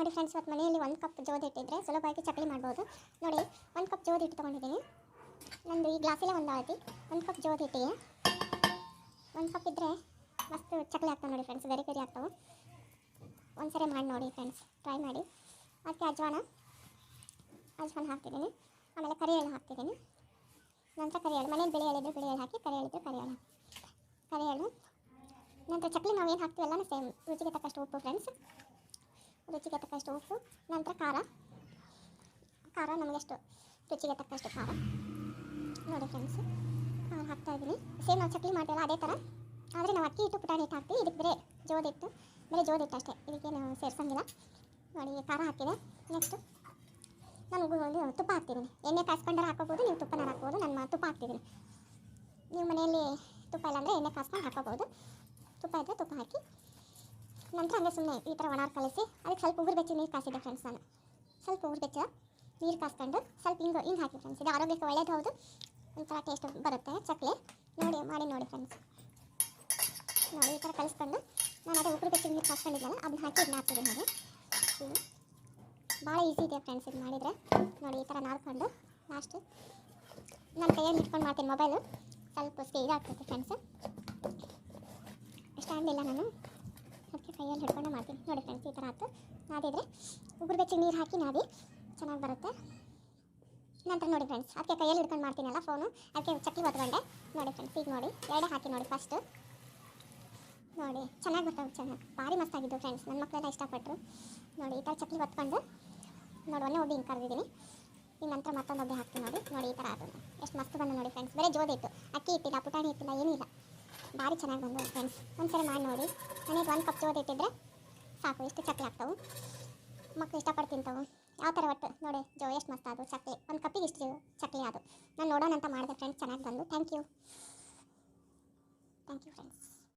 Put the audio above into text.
ನೋಡಿ ಫ್ರೆಂಡ್ಸ್ ಇವತ್ತು ಮನೆಯಲ್ಲಿ ಒಂದು ಕಪ್ ಜೋದ ಇಟ್ಟಿದ್ರೆ ಸುಲಭವಾಗಿ ಚಕ್ಲಿ ಮಾಡ್ಬೋದು. ನೋಡಿ, ಒಂದು ಕಪ್ ಜೋದಿ ಹಿಟ್ಟು ತೊಗೊಂಡಿದ್ದೀನಿ. ನಂದು ಈ ಗ್ಲಾಸಲ್ಲೇ ಒಂದು ಅಳತಿ ಒಂದು ಕಪ್ ಜೋದಿ ಹಿಟ್ಟಿಗೆ. ಒಂದು ಕಪ್ ಇದ್ದರೆ ಮಸ್ತ್ ಚಕ್ಲಿ ಆಗ್ತಾವೆ ನೋಡಿ ಫ್ರೆಂಡ್ಸ್ ಗರಿ ಗರಿ ಆಗ್ತಾವೆ. ಒಂದ್ಸರಿ ಮಾಡಿ ನೋಡಿ ಫ್ರೆಂಡ್ಸ್ ಟ್ರೈ ಮಾಡಿ. ಅದಕ್ಕೆ ಅಜ್ವಾನ. ಅಜ್ವಾನ ಹಾಕ್ತಿದ್ದೀನಿ. ಆಮೇಲೆ ಕರಿ ಎಳ್ಳು ಹಾಕ್ತಿದ್ದೀನಿ. ನಂತರ ಕರಿ ಎಳ್ಳು ಮನೇಲಿ ಬಿಳಿ ಎಳ್ಳು ಹಾಕಿ ಕರಿ ಎಳ್ಳಿದ್ರೆ ಕರಿ ಎಳ್ಳು ಕರಿ ಎಳ್ಳು ನಂತರ ಚಕ್ಲಿ ನಾವು ಏನು ಹಾಕ್ತೀವಲ್ಲ ಸೇಮ್ ರುಚಿಗೆ ತಕ್ಕಷ್ಟು ಉಪ್ಪು ಫ್ರೆಂಡ್ಸ್ ರುಚಿಗೆ ತಕ್ಕಷ್ಟು ಉಪ್ಪು, ನಂತರ ಖಾರ. ಖಾರ ನಮಗೆಷ್ಟು ರುಚಿಗೆ ತಕ್ಕಷ್ಟು ಖಾರ. ನೋಡಿ ಫ್ರೆಂಡ್ಸ್ ಖಾರ ಹಾಕ್ತಾ ಇದ್ದೀನಿ. ಸೇಮ್ ನಾವು ಚಕ್ಲಿ ಮಾಡ್ತೀವಲ್ಲ ಅದೇ ಥರ ಆದರೆ ನಾವು ಅಕ್ಕಿ ಇಟ್ಟು ಪುಟಾಣಿ ಹಿಟ್ಟು ಹಾಕ್ತೀವಿ. ಇದಕ್ಕೆ ಬೇರೆ ಜೋದಿಟ್ಟು ಬೇರೆ ಜೋದಿಟ್ಟು ಅಷ್ಟೇ. ಇದಕ್ಕೇನು ಸೇರ್ಸಂಗಿಲ್ಲ. ನೋಡಿ, ಖಾರ ಹಾಕಿದೆ. ನೆಕ್ಸ್ಟು ನಾನು ತುಪ್ಪ ಹಾಕ್ತಿದ್ದೀನಿ ಎಣ್ಣೆ ಕಾಸ್ಕೊಂಡ್ರೆ ಹಾಕೋಬೋದು, ನೀವು ತುಪ್ಪನ ಹಾಕ್ಬೋದು. ನಾನು ತುಪ್ಪ ಹಾಕ್ತಿದ್ದೀನಿ ನೀವು ಮನೆಯಲ್ಲಿ ತುಪ್ಪ ಇಲ್ಲಾಂದರೆ ಎಣ್ಣೆ ಕಾಸ್ಕೊಂಡು ಹಾಕೋಬೋದು. ತುಪ್ಪ ಇದ್ದರೆ ತುಪ್ಪ ಹಾಕಿ ನಂತರ ಹಂಗೆ ಸುಮ್ಮನೆ ಈ ಥರ ಒಣಾರ್ ಕಲಿಸಿ ಅದಕ್ಕೆ ಸ್ವಲ್ಪ ಉಗುರು ಬೆಚ್ಚಿ ನೀರು ಕಾಸಿದೆ ಫ್ರೆಂಡ್ಸ್ ನಾನು. ಸ್ವಲ್ಪ ಉಗುರು ಬೆಚ್ಚ, ನೀರು ಕಾಸ್ಕೊಂಡು ಸ್ವಲ್ಪ ಹಿಂಗೆ ಹಿಂಗೆ ಹಾಕಿ ಫ್ರೆಂಡ್ಸ್ ಇದು ಆರೋಗ್ಯಕ್ಕೆ ಒಳ್ಳೇದು ಹೌದು, ಒಂಥರ ಟೇಸ್ಟ್ ಬರುತ್ತೆ ಚಕ್ಲೆ. ನೋಡಿ, ಮಾಡಿ ನೋಡಿ ಫ್ರೆಂಡ್ಸ್ ನೋಡಿ, ಈ ಥರ ಕಲಿಸ್ಕೊಂಡು ನಾನು ಅದೇ ಉಗುರು ಬೆಚ್ಚಿ ನೀರು ಕಾಸ್ಕೊಂಡಿದ್ದಲ್ಲ ಅದನ್ನ ಹಾಕಿ ಇದನ್ನ ಹಾಕ್ತೀನಿ ನೋಡಿ. ಭಾಳ ಈಸಿ ಇದೆ ಫ್ರೆಂಡ್ಸ್ ಇದು ಮಾಡಿದರೆ. ನೋಡಿ, ಈ ಥರ ನಾರ್ಕೊಂಡು ಲಾಸ್ಟ್ ನನ್ನ ಕೈಯಲ್ಲಿ ಇಟ್ಕೊಂಡು ಮಾಡ್ತೀನಿ ಮೊಬೈಲು ಸ್ವಲ್ಪ ಸ್ಪೀಡ್ ಆಗ್ತೈತೆ ಫ್ರೆಂಡ್ಸ್ ಇಷ್ಟ ಇಲ್ಲ ನಾನು? ಕೈಯಲ್ಲಿ ಹಿಡ್ಕೊಂಡು ಮಾಡ್ತೀನಿ. ನೋಡಿ ಫ್ರೆಂಡ್ಸ್ ಈ ಥರ ಆಯ್ತು. ನಾದಿದ್ರೆ ಉಗುರು ಬೆಚ್ಚಿಗೆ ನೀರು ಹಾಕಿ ನಾದಿ. ಚೆನ್ನಾಗಿ ಬರುತ್ತೆ. ನಂತರ ನೋಡಿ ಫ್ರೆಂಡ್ಸ್ ಅದಕ್ಕೆ ಕೈಯಲ್ಲಿ ಹಿಡ್ಕೊಂಡು ಮಾಡ್ತೀನಲ್ಲ ಫೋನು ಅದಕ್ಕೆ ಚಕ್ಕಿ ಹೊತ್ಕೊಂಡೆ. ನೋಡಿ ಫ್ರೆಂಡ್ಸ್ ಈಗ ನೋಡಿ. ಎರಡೇ ಹಾಕಿ ನೋಡಿ ಫಸ್ಟು ನೋಡಿ, ಚೆನ್ನಾಗಿ ಬರ್ತಾವೆ ಚೆನ್ನಾಗಿ ಭಾರಿ ಮಸ್ತಾಗಿದ್ದು ಫ್ರೆಂಡ್ಸ್ ನನ್ನ ಮಕ್ಕಳೆಲ್ಲ ಇಷ್ಟಪಟ್ಟರು ನೋಡಿ, ಈ ಥರ ಚಕ್ಕಿ ಹೊತ್ಕೊಂಡು ನೋಡಿ ಒಂದೇ ಒಬ್ಬಿ ಹಿಂಗೆ ಕರೆದಿದ್ದೀನಿ. ಇನ್ನು ನಂತರ ಮತ್ತೊಂದು ಒಬ್ಬ ಹಾಕ್ತೀನಿ ನೋಡಿ. ನೋಡಿ, ಈ ಥರ ಆಯ್ತು. ಎಷ್ಟು ಮಸ್ತ್ ಬಂದ ನೋಡಿ ಫ್ರೆಂಡ್ಸ್ ಬೇರೆ ಜೋದಿತ್ತು ಅಕ್ಕಿ ಇಟ್ಟಿಲ್ಲ, ಪುಟಾಣಿ ಇಟ್ಟಿಲ್ಲ, ಏನೂ ಇಲ್ಲ. ಭಾರಿ ಚೆನ್ನಾಗಿ ಬಂದು ಫ್ರೆಂಡ್ಸ್ ಒಂದ್ಸರಿ ಮಾಡಿ ನೋಡಿ. ನನಗೆ ಒಂದು ಕಪ್ ಜೋದಿ ಇಟ್ಟಿದ್ರೆ ಸಾಕು, ಇಷ್ಟು ಚಕ್ಲಿ ಆಗ್ತಾವೆ. ಮಕ್ಕಳು ಇಷ್ಟಪಟ್ಟು ತಿಂತಾವೆ ಯಾವ ಥರ ಒಟ್ಟು? ನೋಡಿ, ಜೋ, ಎಷ್ಟು ಮಸ್ತ್ ಅದು ಚಕ್ಲಿ ಒಂದು ಕಪ್ಪಿಗೆ ಇಷ್ಟು ಚಕ್ಲಿ ಅದು. ನಾನು ನೋಡೋಣ ಅಂತ ಮಾಡಿದೆ ಫ್ರೆಂಡ್ಸ್ ಚೆನ್ನಾಗಿ ಬಂದು. Thank you thank you friends